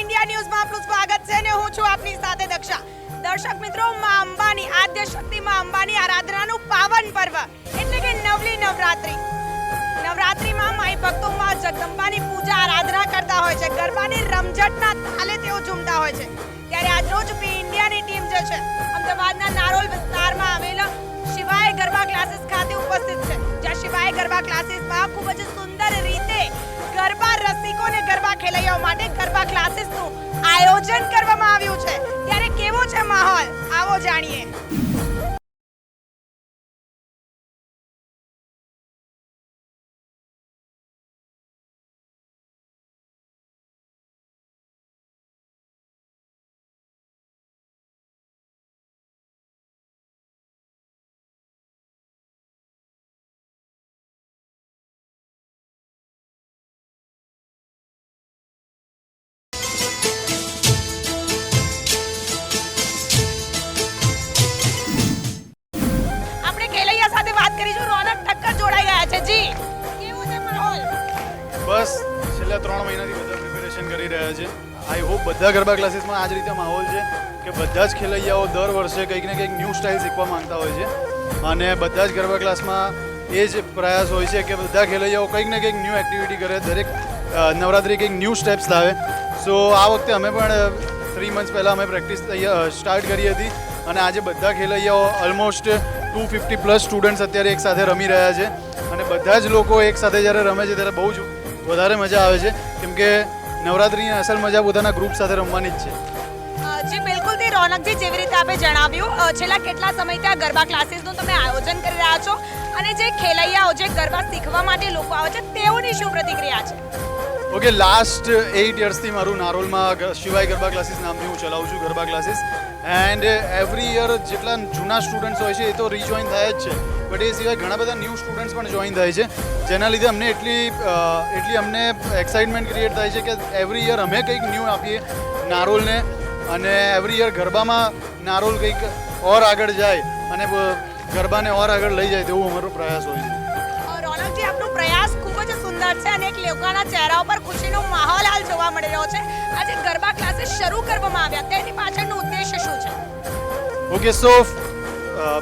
India ન્યૂઝમાં આપનું સ્વાગત છે અને હું છું આપની સાથે દક્ષા. દર્શક મિત્રો, માં અંબાની આદ્ય શક્તિ, માં અંબાની આરાધનાનું પાવન પર્વ એટલે કે નવલી નવરાત્રી. નવરાત્રીમાં માઈ ભક્તો માં જગદંબાની પૂજા, આરાધના કરતા હોય છે. ગરબાની રમઝટના તાલે તેઓ ઝૂમતા હોય છે. ત્યારે આજરોજ પી ઇન્ડિયાની ટીમ જે છે, અમદાવાદના નારોલ વિસ્તારમાં આવેલા શિવાય ગરબા ક્લાસીસ ખાતે ઉપસ્થિત છે. જ્યાં શિવાય ગરબા ક્લાસીસમાં ખૂબ જ સુંદર રીતે ગરબા રસિકોને ગરબા ખેલૈયાઓ ક્લાસીસનું આયોજન કરવામાં આવ્યું છે. ત્યારે કેવો છે માહોલ? આવો જાણીએ. જોડાઈ ગયા છે જી કેવો છે માહોલ? બસ, છેલ્લા ત્રણ મહિનાથી બધા પ્રિપેરેશન કરી રહ્યા છે. આઈ હોપ બધા ગરબા ક્લાસીસમાં આ જ રીતે માહોલ છે કે બધા જ ખેલૈયાઓ દર વર્ષે કંઈક ને કંઈક ન્યૂ સ્ટાઇલ શીખવા માંગતા હોય છે. અને બધા જ ગરબા ક્લાસમાં એ જ પ્રયાસ હોય છે કે બધા ખેલૈયાઓ કંઈક ને કંઈક ન્યૂ એક્ટિવિટી કરે, દરેક નવરાત્રી કંઈક ન્યૂ સ્ટેપ્સ લાવે. સો આ વખતે અમે પણ થ્રી મંથ્સ પહેલાં અમે પ્રેક્ટિસ સ્ટાર્ટ કરી હતી. અને આજે બધા ખેલૈયાઓ almost two fifty plus students અત્યારે એક સાથે રમી રહ્યા છે. અને બધા જ લોકો એક સાથે જ્યારે રમે છે ત્યારે બહુ જ વધારે મજા આવે છે. કેમ કે નવરાત્રિની અસલ મજા પોતાના ગ્રુપ સાથે રમવાની જ છે. જી બિલકુલ. તે રોનકજી જેવી રીતે આપે જણાવ્યું. છેલ્લા કેટલા સમયથી આ ગરબા ક્લાસીસનું તમે આયોજન કરી રહ્યા છો? અને જે ખેલૈયાઓ જે ગરબા શીખવા માટે લોકો આવે છે તેઓની શું પ્રતિક્રિયા છે? ઓકે લાસ્ટ એઇટ યર્સથી મારું નારોલમાં શિવાય ગરબા ક્લાસીસ નામથી હું ચલાવું છું garba classes and every year જેટલા જૂના સ્ટુડન્ટ્સ હોય છે એ તો રીજોઈન થાય જ છે. બટ એ સિવાય ઘણા બધા ન્યૂ સ્ટુડન્ટ્સ પણ જોઈન થાય છે. જેના લીધે અમને એટલી એટલી અમને એક્સાઇટમેન્ટ ક્રિએટ થાય છે કે એવરી યર અમે કંઈક ન્યૂ આપીએ નારોલને. અને એવરી યર ગરબામાં નારોલ કંઈક ઓર આગળ જાય અને ગરબાને ઓર આગળ લઈ જાય તેવું અમારો પ્રયાસ હોય છે. સુંદર છે અને એક લોકોના ચહેરા ઉપર ખુશીનો માહોલ હાલ જોવા મળી રહ્યો છે. આજે ગરબા ક્લાસીસ શરૂ કરવામાં આવ્યા. તેની પાછળનો ઉદ્દેશ્ય શું છે? Okay so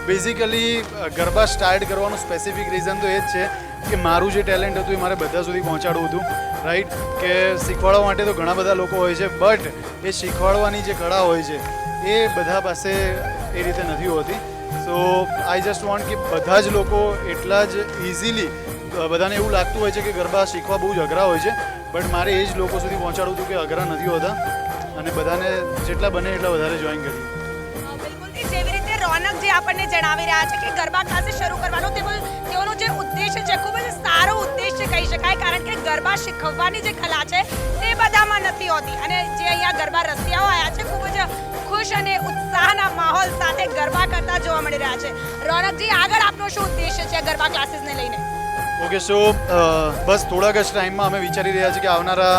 basically garba start કરવાનું સ્પેસિફિક રીઝન તો એ જ છે કે મારું જે ટેલેન્ટ હતું એ મારે બધા સુધી પહોંચાડવું હતું રાઈટ કે શીખવાડવા માટે તો ઘણા બધા લોકો હોય છે બટ એ શીખવાડવાની જે કળા હોય છે એ બધા પાસે એ રીતે નથી હોતી. સો આઈ જસ્ટ વોન્ટ કે બધા જ લોકો એટલા જ ઇઝીલી બધાને એવું લાગતું હોય છે કે ગરબા શીખવા બહુ જ અઘરા હોય છે બટ મારે એ જ લોકો સુધી પહોંચાડવું હતું કે અઘરા નથી હોતા. અને બધાને જેટલા બને એટલા વધારે જોઈન કર્યું જેવી રીતે રોનક જે આપણને જણાવી રહ્યા છે કે ગરબા ક્લાસીસ શરૂ કરવાનો તેઓ તેઓનો જે ઉદ્દેશ્ય છે, ખૂબ જ સારો ઉદ્દેશ્ય કહી શકાય, કારણ કે ગરબા શીખવવાની જે કલા છે, તે બધામાં નથી હોતી. અને જે અહીંયા ગરબા રસિયાઓ આવ્યા છે, ખૂબ જ ખુશ અને ઉત્સાહના માહોલ સાથે ગરબા કરતા જોવા મળી રહ્યા છે. રોનકજી, આગળ આપનો શું ઉદ્દેશ્ય છે ગરબા ક્લાસીસને લઈને? ઓકે સો બસ થોડાક જ ટાઈમમાં અમે વિચારી રહ્યા છીએ કે આવનારા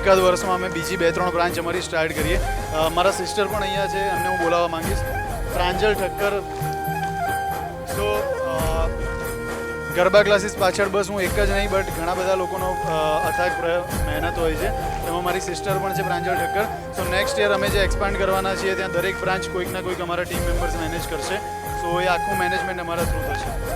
એકાદ વર્ષમાં અમે બીજી બે ત્રણ બ્રાન્ચ અમારી સ્ટાર્ટ કરીએ. મારા સિસ્ટર પણ અહીંયા છે, એમને હું બોલાવવા માંગીશ. પ્રાંજલ ઠક્કર. સો ગરબા ક્લાસીસ પાછળ બસ હું એક જ નહીં, બટ ઘણા બધા લોકોનો અથાગ મહેનત હોય છે. એમાં મારી સિસ્ટર પણ છે, Pranjal Thakkar. So next year અમે જે એક્સપાન્ડ કરવાના છીએ, ત્યાં દરેક બ્રાન્ચ કોઈક ના કોઈક અમારા ટીમ મેમ્બર્સ મેનેજ કરશે. સો એ આખું મેનેજમેન્ટ અમારા થ્રુ થશે.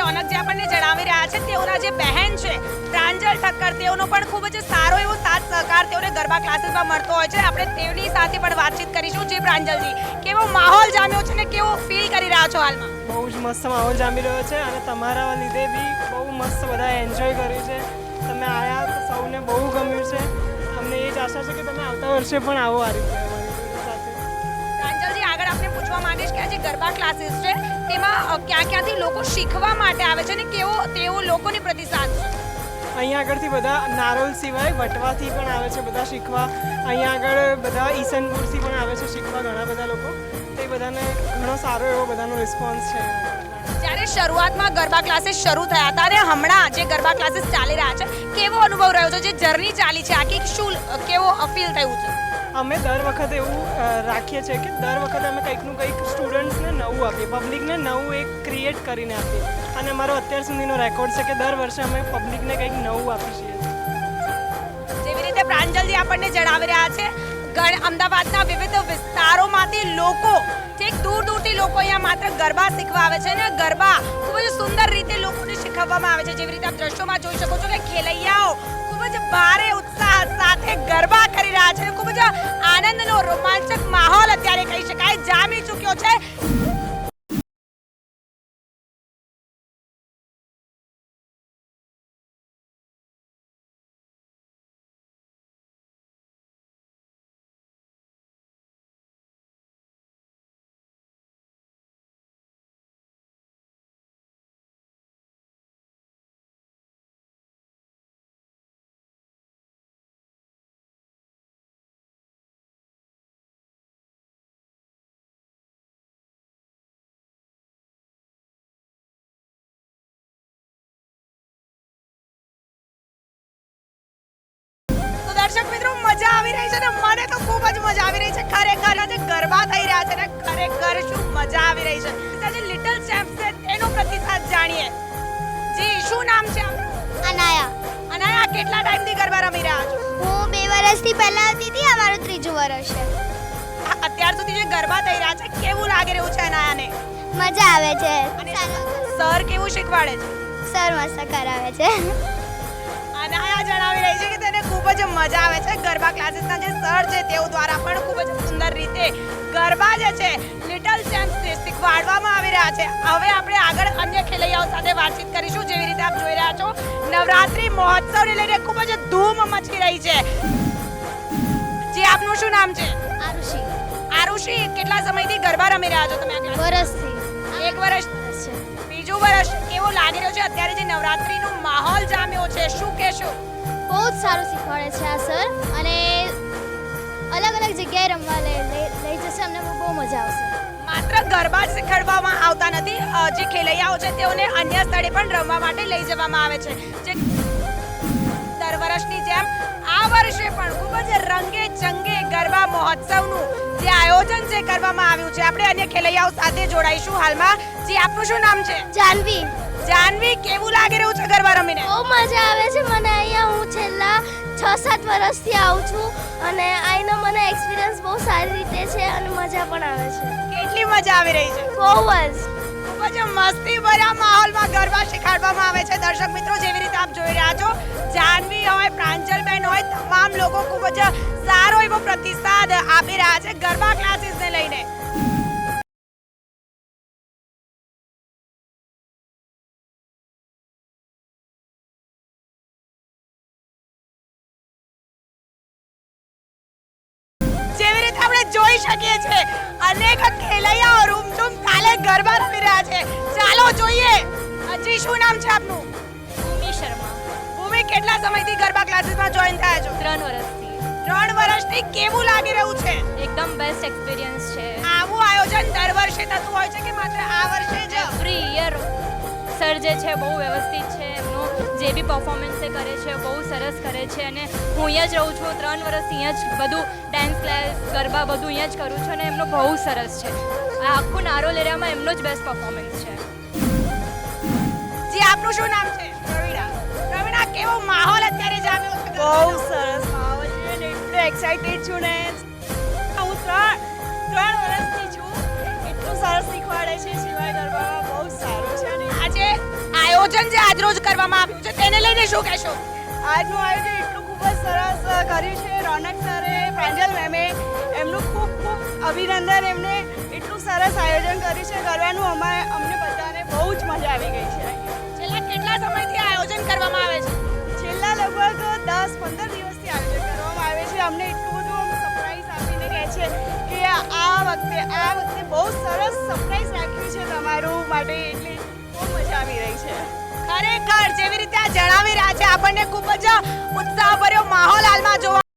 રોનક જે આપણને જણાવી રહ્યા છે તેઓના જે બહેન છે પ્રાંજલ ઠક્કર તેઓનો પણ ખૂબ જ સારો એવો સાથ સહકાર તેઓને ગરબા ક્લાસીસમાં મળતો હોય છે. આપણે તેઓની સાથે પણ વાતચીત કરીશું જે પ્રાંજલજી કેવો માહોલ જામ્યો છે ને કેવો ફીલ કરી રહ્યા છો હાલમાં? બહુ જ મસ્ત માહોલ જામી રહ્યો છે અને તમારા લીધે બી બહુ મસ્ત બધા એન્જોય કર્યું છે. તમે તો સૌને બહુ ગમ્યું છે. અમને એ જ આશા છે કે તમે આવતા વર્ષે પણ આવો આ રીતે. આગળ આપણે પૂછવા માંગીશ કે આજે ગરબા ક્લાસીસ છે તેમાં ક્યાં ક્યાંથી લોકો શીખવા માટે આવે છે ને કેવો તેઓ લોકોની પ્રતિસાદ અહીંયા આગળથી બધા નારોલ સિવાય વટવાથી પણ આવે છે બધા શીખવા. અહીંયા આગળ બધા ઈસનપુરથી પણ આવે છે શીખવા ઘણા બધા લોકો. તે બધાને ઘણો સારો એવો બધાનો રિસ્પોન્સ છે. જ્યારે શરૂઆતમાં ગરબા ક્લાસીસ શરૂ થયા હતા અને હમણાં જે ગરબા ક્લાસીસ ચાલી રહ્યા છે કેવો અનુભવ રહ્યો છે? જે જર્ની ચાલી છે આખી શું કેવો અપીલ થયું છે? અમે દર વખતે એવું રાખીએ છીએ કે દર વખતે અમે કંઈકનું કંઈક સ્ટુડન્ટ્સને નવું આપીએ પબ્લિકને નવું એક ક્રિએટ કરીને આપીએ. અને અમારો અત્યાર સુધીનો રેકોર્ડ છે કે દર વર્ષે અમે પબ્લિકને કંઈક નવું આપી છીએ. જેવી રીતે પ્રાંજલજી આપણને જણાવી રહ્યા છે અમદાવાદના વિવિધ વિસ્તારોમાંથી લોકો ઠીક દૂર દૂરથી લોકો અહીંયા માત્ર ગરબા શીખવા આવે છે અને ગરબા ખૂબ જ સુંદર રીતે લોકોને શીખવવામાં આવે છે. જેવી રીતે આપ દ્રશ્યોમાં જોઈ શકો છો કે ખેલૈયાઓ ખૂબ જ ભારે ઉત્સાહ સાથે ગરબા કરી રહ્યા છે ખૂબ જ આનંદનો રોમાંચક માહોલ અત્યારે કહી શકાય. જામી ચૂક્યો છે. મજા આવી રહી છે ને મને તો ખૂબ જ મજા આવી રહી છે. ખરેખર આજે ગરબા થઈ રહ્યા છે ને ખરેખર શું મજા આવી રહી છે. આજે લિટલ ચેમ્પ છે તેનો પ્રતિસાદ જાણીએ. જી શું નામ છે અનાયા. અનાયા કેટલા ટાઈમથી ગરબા રમી રહ્યા છો? હું બે વર્ષથી પહેલા આવતી હતી અમારું મારું ત્રીજું વર્ષ છે. અત્યાર સુધી જે ગરબા થઈ રહ્યા છે કેવું લાગી રહ્યું છે અનાયાને? મજા આવે છે. સર કેવું શીખવાડે છે? સર મસ્ત કરાવે છે. અનાયા જણાવી રહી છે કે તેને ખૂબ જ મજા આવે છે. ગરબા ક્લાસીસના જે સર છે તેઓ દ્વારા પણ ખૂબ જ સુંદર રીતે ગરબા જે છે લિટલ ચેમ્પ્સ શીખવાડવામાં આવી રહ્યા છે. હવે આપણે આગળ અન્ય ખેલૈયાઓ સાથે વાતચીત કરીશું. જેવી રીતે આપ જોઈ રહ્યા છો નવરાત્રી મહોત્સવને લઈને ખૂબ જ ધૂમ મચી રહી છે. જી આપનું શું નામ છે? આરુષી. આરુષિ કેટલા સમયથી ગરબા રમી રહ્યા છો તમે? વર્ષથી. એક વર્ષ? બીજું વર્ષ કેવો લાગી રહ્યો છે? અત્યારે જે નવરાત્રીનો માહોલ જામ્યો છે શું કહેશો? બહુ જ સારું શીખવાડે છે આ સર. અને અલગ અલગ જગ્યાએ રમવા લઈ જશે અમને બહુ મજા આવશે. માત્ર ગરબા જ શીખવાડવામાં આવતા નથી જે ખેલૈયાઓ છે તેઓને અન્ય સ્થળે પણ રમવા માટે લઈ જવામાં આવે છે. જે દર વર્ષની જેમ આ વર્ષે પણ ખૂબ જ રંગે ચંગે ગરબા મહોત્સવનું જે આયોજન છે કરવામાં આવ્યું છે. આપણે અન્ય ખેલૈયાઓ સાથે જોડાઈશું હાલમાં. જે આપનું શું નામ છે? જાનવી. જાનવી કેવું લાગી રહ્યું છે ગરબા રમીને? બહુ મજા આવે છે. મને અહીંયા હું છેલ્લા છ સાત વર્ષથી આવું છું અને અહીંનો મને એક્સપિરિયન્સ બહુ સારી રીતે છે અને મજા પણ આવે છે. કેટલી મજા આવી રહી છે? બહુ જ. ખૂબ જ મસ્તી ભર્યા માહોલમાં ગરબા શીખવાડવામાં આવે છે. દર્શક મિત્રો જેવી રીતે આપ જોઈ રહ્યા છો જાનવી હોય પ્રાંજલબેન હોય તમામ લોકો ખૂબ જ સારો એવો પ્રતિસાદ આપી રહ્યા છે ગરબા ક્લાસીસને લઈને. જોઈ શકીએ છીએ અનેક ખેલૈયાઓ રૂમઝૂમ તાલે ગરબા રમી રહ્યા છે. ચાલો જોઈએ. હજી શું નામ છે આપનું? ભૂમિ શર્મા. ભૂમિ કેટલા સમયથી ગરબા ક્લાસીસમાં જોઈન થયા છો? ત્રણ વર્ષથી. ત્રણ વર્ષથી કેવું લાગી રહ્યું છે? એકદમ બેસ્ટ એક્સપિરિયન્સ છે. આવું આયોજન દર વર્ષે થતું હોય છે કે માત્ર આ વર્ષે જ? એવરી યર સર જે છે બહુ વ્યવસ્થિત છે. એમનું જે બી પરફોર્મન્સ કરે છે બહુ કરે છે અને હું અહીંયા જ રહું છું ત્રણ વર્ષ અહીંયા જ બધું ડાન્સ ક્લાસ ગરબા બધું અહીંયા જ કરું છું અને એમનો બહુ સરસ છે. આ આખું નારોલ એરિયામાં એમનો જ બેસ્ટ પરફોર્મન્સ છે. જી આપનું શું નામ છે? પ્રવીણા. પ્રવીણા કેવો માહોલ અત્યારે જામ્યો છે બહુ સરસ માહોલ છે ને એટલું એક્સાઇટેડ છું ને. હું ત્રણ ત્રણ વર્ષથી છું. એટલું સરસ શીખવાડે છે સિવાય ગરબામાં બહુ સારું છે આજે આયોજન જે આજરોજ કરવામાં આવ્યું છે તેને લઈને શું કહેશો? આજનું આયોજન એટલું ખૂબ જ સરસ કર્યું છે રોનક સરે પ્રાંજલ મેમે એમનું ખૂબ ખૂબ અભિનંદન એમને એટલું સરસ આયોજન કર્યું છે કરવાનું અમારે અમને બધાને બહુ જ મજા આવી ગઈ છે છેલ્લા કેટલા સમયથી આયોજન કરવામાં આવે છે? છેલ્લા લગભગ દસ પંદર દિવસથી આયોજન કરવામાં આવે છે. અમને એટલું બધું સરપ્રાઈઝ આપીને કહે છે કે આ વખતે આ વખતે બહુ સરસ સરપ્રાઈઝ રાખ્યું છે તમારું માટે એટલે બહુ મજા આવી રહી છે. ખરેખર જેવી રીતે જણાવી રહ્યા છે આપણને ખૂબ જ ઉત્સાહભર્યો માહોલ હાલમાં જોવા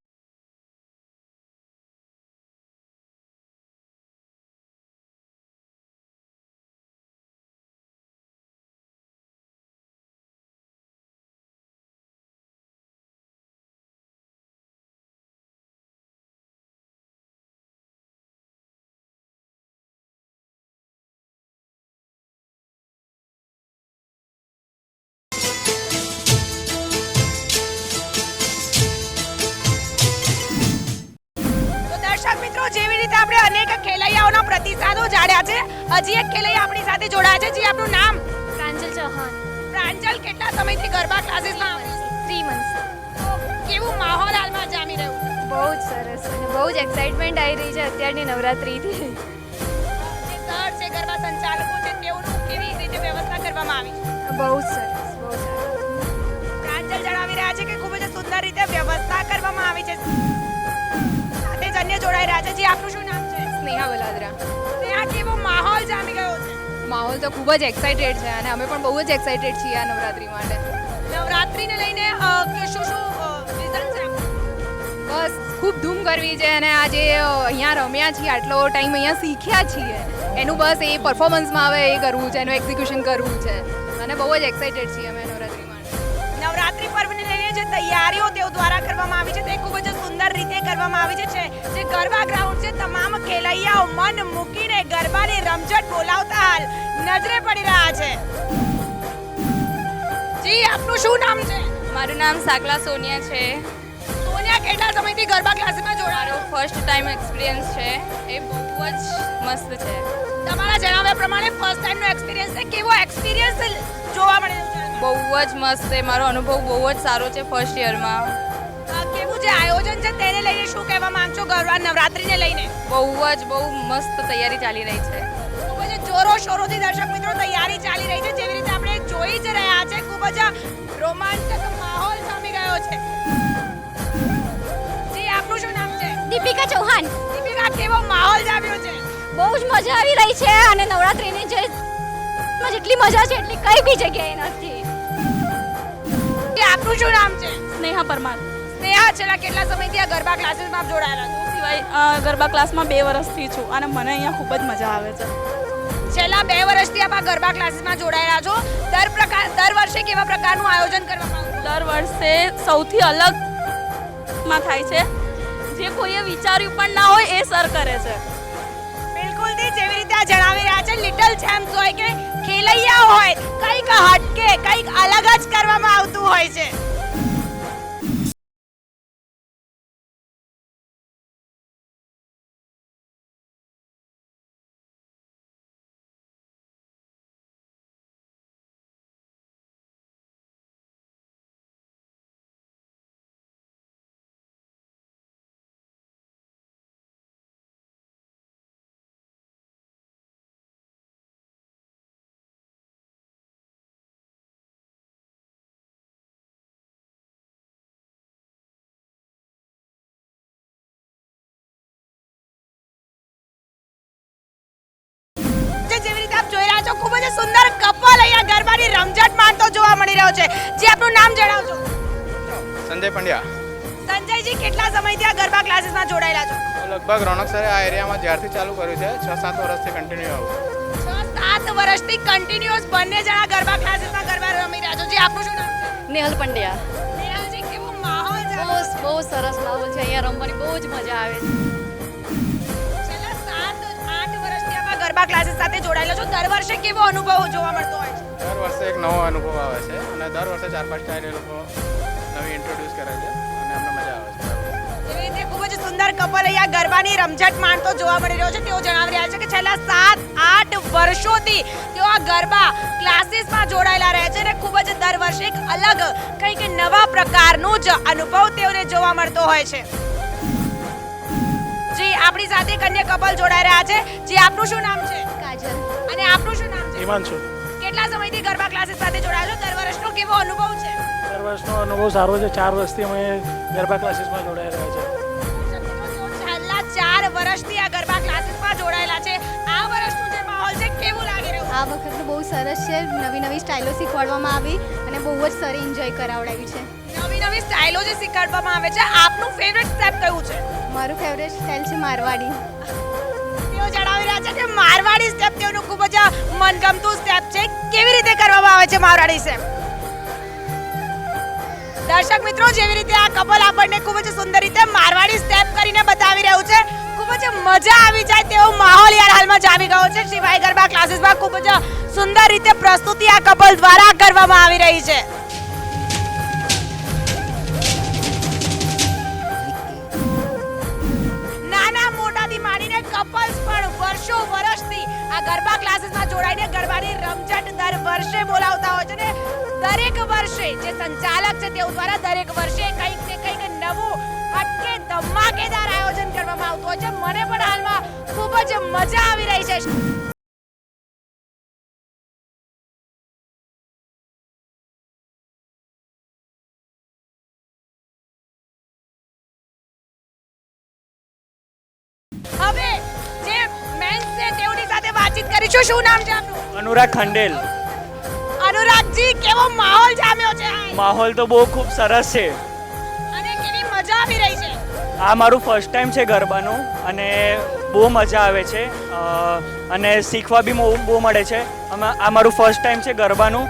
જાણ્યા છે. હજી એક ખેલૈયા આપણી સાથે જોડાયા છે જી આપનું નામ? પ્રાંજલ ચૌહાણ. પ્રાંજલ કેટલા સમયથી ગરબા ક્લાસીસમાં? થ્રી મંથ્સ કેવું માહોલ હાલમાં જામી રહ્યું? બહુ જ સરસ અને બહુ જ એક્સાઇટમેન્ટ આવી રહી છે અત્યારની નવરાત્રિથી. સર છે ગરબા સંચાલકો છે તેઓનું કેવી રીતે વ્યવસ્થા કરવામાં આવી બહુ જ સરસ બહુ સરસ. પ્રાંજલ જણાવી રહ્યા છે કે ખૂબ જ સુંદર રીતે વ્યવસ્થા કરવામાં આવી છે. સાથે જ અન્ય જોડાઈ રહ્યા છે. જી આપનું સ્નેહા બલાદરા ત્યાં કેવો માહોલ જામી ગયો છે. માહોલ તો ખૂબ જ એક્સાઇટેડ છે અને અમે પણ બહુ જ એક્સાઇટેડ છીએ આ નવરાત્રી માટે. નવરાત્રીને લઈને શું શું છે બસ ખૂબ ધૂમ કરવી છે અને આજે અહીંયા રમ્યા છીએ આટલો ટાઈમ અહીંયા શીખ્યા છીએ. એનું બસ એ પરફોર્મન્સમાં આવે એ કરવું છે એનું એક્ઝિક્યુશન કરવું છે. અને બહુ જ એક્સાઇટેડ છીએ અમે નવરાત્રી પર્વને લઈને જે તૈયારીઓ તેઓ દ્વારા કરવામાં આવી છે તે ખૂબ જ સુંદર રીતે કરવામાં આવી છે જે ગરબા ગ્રાઉન્ડ છે તમામ ખેલૈયાઓ મન મૂકીને ગરબાની રમઝટ બોલાવતા હાલ નજરે પડી રહ્યા છે. જી આપનું શું નામ છે? મારું નામ સાગલા સોનિયા છે. સોનિયા કેટલા સમયથી ગરબા ક્લાસમાં જોડાયો? ફર્સ્ટ ટાઈમ એક્સપિરિયન્સ છે. એ બહુ જ મસ્ત છે. તમારા જણાવ્યા પ્રમાણે ફર્સ્ટ ટાઈમનો એક્સપિરિયન્સ છે. કેવો એક્સપિરિયન્સ જોવા મળે છે બહુ જ મસ્ત છે. મારો અનુભવ બહુ જ સારો છે ફર્સ્ટ યરમાં કેવું જે આયોજન છે તેને લઈને શું કહેવા માંગશો? ગરબા નવરાત્રીને લઈને? બહુ જ બહુ મસ્ત તૈયારી ચાલી રહી છે. ખૂબ જ જોરો શોરોથી દર્શક મિત્રો તૈયારી ચાલી રહી છે. જેવી રીતે આપણે જોઈ જ રહ્યા છે ખૂબ જ રોમાંચક માહોલ જામી ગયો છે. જી આપનું શું નામ છે? દીપિકા ચૌહાણ. દીપિકા કેવો માહોલ જામ્યો છે? બહુ જ મજા આવી રહી છે અને નવરાત્રિની જે જેટલી મજા છે એટલી કઈ બી જગ્યાએ નથી. આપનું શું નામ છે? સ્નેહા પરમાર. સ્નેહા છેલ્લા કેટલા સમયથી આ ગરબા ક્લાસીસમાં આપ જોડાયેલા છો? સિવાય ગરબા ક્લાસમાં બે વર્ષથી છું અને મને અહીંયા ખૂબ જ મજા આવે છે. છેલ્લા બે વર્ષથી આપ આ ગરબા ક્લાસીસમાં જોડાયેલા છો. દર પ્રકાર દર વર્ષે કેવા પ્રકારનું આયોજન કરવામાં દર વર્ષે સૌથી અલગમાં થાય છે. જે કોઈએ વિચાર્યું પણ ના હોય એ સર કરે છે. બિલકુલથી જેવી રીતે આ જણાવી રહ્યા છે લિટલ ચેમ્પ્સ હોય કે ખેલૈયા હોય કંઈક હટકે કંઈક અલગ જ કરવામાં આવતું હોય છે. ગરબાની રમઝટ માણતો જોવા મળી રહ્યો છે. જે આપનું નામ જણાવજો. સંજય પંડ્યા. સંજયજી કેટલા સમયથી આ ગરબા ક્લાસીસમાં જોડાયેલા છો? લગભગ રોનક સરે આ એરિયામાં જ્યારથી ચાલુ કર્યું છે છ સાત વર્ષથી કન્ટિન્યુ આવું છ. સાત વર્ષથી કન્ટિન્યુઅસ બંને જણા ગરબા ક્લાસીસમાં ગરબા રમી રહ્યા છો. જે આપનું શું નામ નેહલ પંડ્યા. નેહલજી કેવો માહોલ છે? બહુ બહુ સરસ માહોલ છે. અહીંયા રમવાની બહુ જ મજા આવે છે. છેલ્લા સાત આઠ વર્ષથી આપ ગરબા ક્લાસીસ સાથે જોડાયેલા છો. દર વર્ષે કેવો અનુભવ જોવા મળતો હોય? છે દર વર્ષે એક નવો અનુભવ આવે છે અને દર વર્ષે ચાર પાંચ સ્ટાઇલ એ લોકો નવી ઇન્ટ્રોડ્યુસ કરે છે અને અમને મજા આવે છે. એવી રીતે ખૂબ જ સુંદર કપલ અહીંયા ગરબાની રમઝટ માણતો જોવા મળી રહ્યો છે. તેઓ જણાવી રહ્યા છે કે છેલ્લા સાત આઠ વર્ષોથી તેઓ આ ગરબા ક્લાસીસમાં જોડાયેલા રહે છે અને ખૂબ જ દર વર્ષે એક અલગ કંઈક નવા પ્રકારનો જ અનુભવ તેઓને જોવા મળતો હોય છે. જી આપણી સાથે એક અન્ય કપલ જોડાઈ રહ્યા છે. જી આપનું શું નામ છે? કાજલ. અને આપનું શું નામ છે? હિમાંશુ. કેટલા સમયથી ગરબા ક્લાસીસ સાથે જોડાયા છો? દર વર્ષનો કેવો અનુભવ છે? દર વર્ષનો અનુભવ સારો છે. ચાર વર્ષથી અમે ગરબા ક્લાસીસમાં જોડાયેલા રહ્યા છે. છેલ્લા ચાર વર્ષથી આ ગરબા ક્લાસીસમાં જોડાયેલા છે. આ વર્ષનું જે માહોલ છે કેવું લાગી રહ્યું? આ વખત બહુ સરસ છે. નવી નવી સ્ટાઇલો શીખવાડવામાં આવી અને બહુ જ સારી એન્જોય કરાવડાવી છે. નવી નવી સ્ટાઇલો જે શીખવાડવામાં આવે છે આપનું ફેવરેટ સ્ટેપ કયું છે? મારું ફેવરેટ સ્ટાઇલ છે મારવાડી. તેઓ જણાવી રહ્યા છે કે મારવાડી સ્ટેપ મનગમતું સ્ટેપ છે કેવી રીતે કરવામાં આવે છે મારવાડી સ્ટેપ દર્શક મિત્રો, જેવી રીતે આ કપલ આપણને ખૂબ જ સુંદર રીતે મારવાડી સ્ટેપ કરીને બતાવી રહ્યું છે, ખૂબ જ મજા આવી જાય તેવો માહોલ યાર હાલમાં જામી ગયો છે. શિવાય ગરબા ક્લાસીસમાં ખૂબ જ સુંદર રીતે પ્રસ્તુતિ આ કપલ દ્વારા કરવામાં આવી રહી છે. આ ગરબા ક્લાસીસમાં જોડાઈને ગરબાની રમઝટ દર વર્ષે બોલાવતા હોય છે ને દરેક વર્ષે જે સંચાલક છે તેઓ દ્વારા દરેક વર્ષે કંઈક ને કંઈક નવું હટકે ધમાકેદાર આયોજન કરવામાં આવતું હોય છે. મને પણ હાલમાં ખૂબ જ મજા આવી રહી છે. કરીશું શું નામ છે આપનું અનુરાગ ખંડેલ. અનુરાગજી કેવો માહોલ જામ્યો છે માહોલ તો બહુ ખૂબ સરસ છે. અને કેવી મજા આવી રહી છે? આ મારું ફર્સ્ટ ટાઈમ છે ગરબાનું અને બહુ મજા આવે છે. અને શીખવા બી બહુ બહુ મળે છે. આ મારું ફર્સ્ટ ટાઈમ છે ગરબાનું.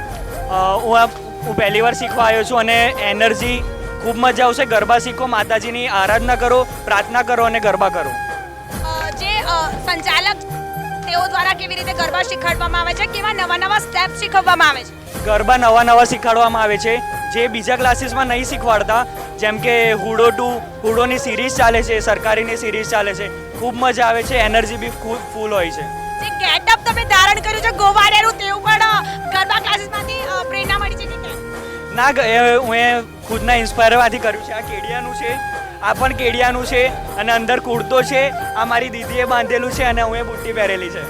હું આ હું પહેલી વાર શીખવા આવ્યો છું અને એનર્જી ખૂબ મજા આવશે. ગરબા શીખો માતાજીની આરાધના કરો પ્રાર્થના કરો અને ગરબા કરો. જે સંચાલક તેઓ દ્વારા કેવી રીતે ગરબા શીખવાડવામાં આવે છે? કેવા નવા નવા સ્ટેપ શીખવવામાં આવે છે? ગરબા નવા નવા શીખવાડવામાં આવે છે. જે બીજા ક્લાસીસમાં નહીં શીખવાડતા જેમ કે હુડો ટુ હુડોની સિરીઝ ચાલે છે સરકારીની સિરીઝ ચાલે છે ખૂબ મજા આવે છે એનર્જી બી ખૂબ ફૂલ હોય છે. જે ગેટઅપ તમે ધારણ કર્યું છે ગોવાડેરું તેવું પણ ગરબા ક્લાસીસમાંથી પ્રેરણા મળી છે? ના ગ- એ હું એ ખુદના ઇન્સ્પાયરમાંથી કર્યું છે. આ કેડિયાનું છે આ પણ કેડિયાનું છે અને અંદર કુર્તો છે આ મારી દીદીએ બાંધેલું છે અને હું એ બુટ્ટી પહેરેલી છે.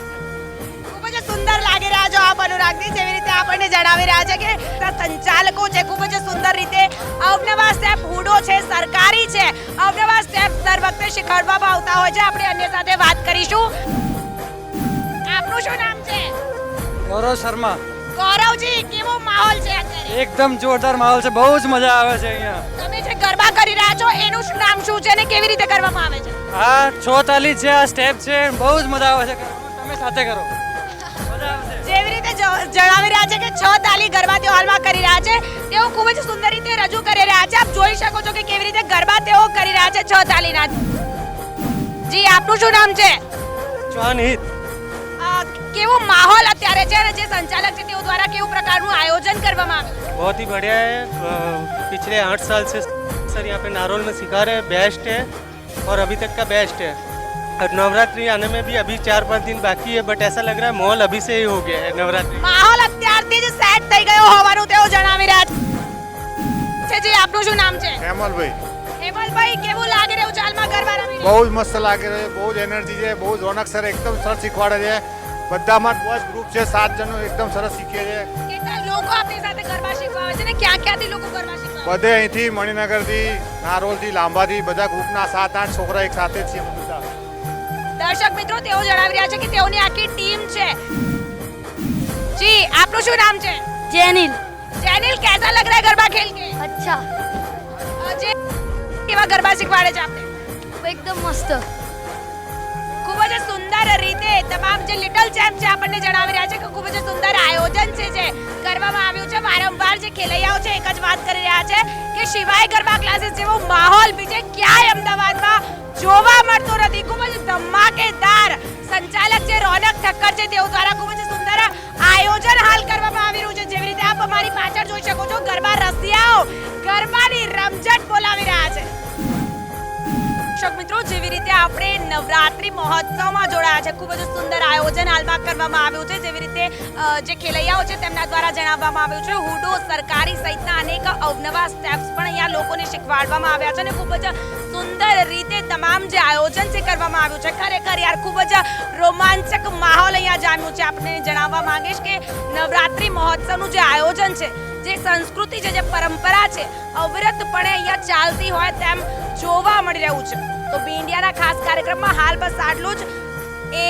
ખૂબ જ સુંદર લાગી રહ્યા છો આપ અનુરાગજી જેવી રીતે આપણને જણાવી રહ્યા છે કે આ સંચાલકો છે ખૂબ જ સુંદર રીતે અવનવા સ્ટેપ હુડો છે સરકારી છે. અવનવા સ્ટેપ દર વખતે શીખવાડવામાં આવતા હોય છે. આપણે અન્ય સાથે વાત કરીશું. આપનું શું નામ છે? ગૌરવ શર્મા. ગૌરવજી કેવો માહોલ છે અત્યારે? એકદમ જોરદાર માહોલ છે બહુ જ મજા આવે છે અહીંયા. તમે જે ગરબા કરી રહ્યા છો એનું શું નામ શું છે અને કેવી રીતે કરવામાં આવે છે? આ છ તાલી છે આ સ્ટેપ છે બહુ જ મજા આવે છે. તમે સાથે કરો. જેવી રીતે જણાવી રહ્યા છે કે છ તાલી ગરબા તેઓ હાલમાં કરી રહ્યા છે તેઓ ખૂબ જ સુંદર રીતે રજૂ કરી રહ્યા છે. આપ જોઈ શકો છો કે કેવી રીતે ગરબા તેઓ કરી રહ્યા છે છ તાલીના જી આપનું શું નામ છે? ચૌહાણ હિત અ, કેવો માહોલ અત્યારે છે અને જે સંચાલક છે તેઓ દ્વારા કેવું પ્રકારનું આયોજન કરવામાં આવ્યું बहुत ही बढ़िया है अ, पिछले आठ साल से सर यहाँ पे नारोल में सिखा रहे हैं बेस्ट है और अभी तक का बेस्ट है और नवरात्रि आने में भी अभी चार पाँच दिन बाकी है बट ऐसा लग रहा है माहौल अभी से ही हो गया है नवरात्रि માહોલ અત્યારથી જ સેટ થઈ ગયો હોવાનું તેઓ જણાવી રહ્યા છે જી આપનું શું નામ છે હેમલભાઈ હેમલભાઈ કેવું લાગી રહ્યું છે હાલમાં ગરબા રમી બહુ જ મસ્ત લાગે છે બહુ જ એનર્જી છે બહુ જ રોનક સર એકદમ સરસ શીખવાડે છે બધામાં ટોચ ગ્રુપ છે સાત જણો એકદમ સરસ શીખે છે. ક્યાં ક્યાંથી બધે અહીંથી મણિનગરથી નારોલથી લાંબાથી બધા ગ્રુપના સાત આઠ છોકરા એક સાથે છીએ બધા. દર્શક મિત્રો તેઓ જણાવી રહ્યા છે કે તેઓની આખી ટીમ છે. જી આપનું શું નામ છે? જેનિલ. જેનિલ કેસા લગ રહા હે ગરબા ખેલ કે? અચ્છા. જી કેવા ગરબા શીખવાડે છે આપને? એકદમ મસ્ત. જ સુંદર રીતે તમામ જે લિટલ ચેમ્પ છે, આપણને જણાવી રહ્યા છે કે ખૂબ જ સુંદર આયોજન છે જે કરવામાં આવ્યું છે. વારંવાર જે ખેલૈયાઓ છે, એક જ વાત કરી રહ્યા છે કે શિવાય ગરબા ક્લાસીસ જેવો માહોલ બીજે ક્યાંય અમદાવાદમાં જોવા મળતો નથી. ખૂબ જ ધમાકેદાર સંચાલક જે રોનક ઠક્કર છે, તેઓ દ્વારા ખૂબ જ સુંદર આયોજન હાલ કરવામાં આવી રહ્યું છે. જેવી રીતે આપ અમારી પાછળ જોઈ શકો છો, ગરબા રસિયાઓ ગરબાની રમઝટ બોલાવી રહ્યા છે. દર્શક મિત્રો, જેવી રીતે આપણે નવરાત્રી મહોત્સવમાં જોડાયા છે, ખૂબ જ સુંદર આયોજન હાલમાં કરવામાં આવ્યું છે, જેવી રીતે જે ખેલૈયાઓ છે તેમના દ્વારા જણાવવામાં આવ્યું છે, હુડો, સરકારી સહિતના અનેક અવનવા સ્ટેપ્સ પણ અહીંયા લોકોને શીખવાડવામાં આવ્યા છે અને ખૂબ જ સુંદર રીતે તમામ જે આયોજન છે કરવામાં આવ્યું છે. ખરેખર યાર, ખૂબ જ રોમાંચક માહોલ અહીંયા જામ્યું છે. આપણે જણાવવા માંગીશ કે નવરાત્રી મહોત્સવનું જે આયોજન છે જે સંસ્કૃતિ છે, જે પરંપરા છે, અવિરતપણે અહીંયા ચાલતી હોય તેમ જોવા મળી રહ્યું છે. તો બી ઇન્ડિયાના ખાસ કાર્યક્રમમાં હાલ બસ આટલું જ. એ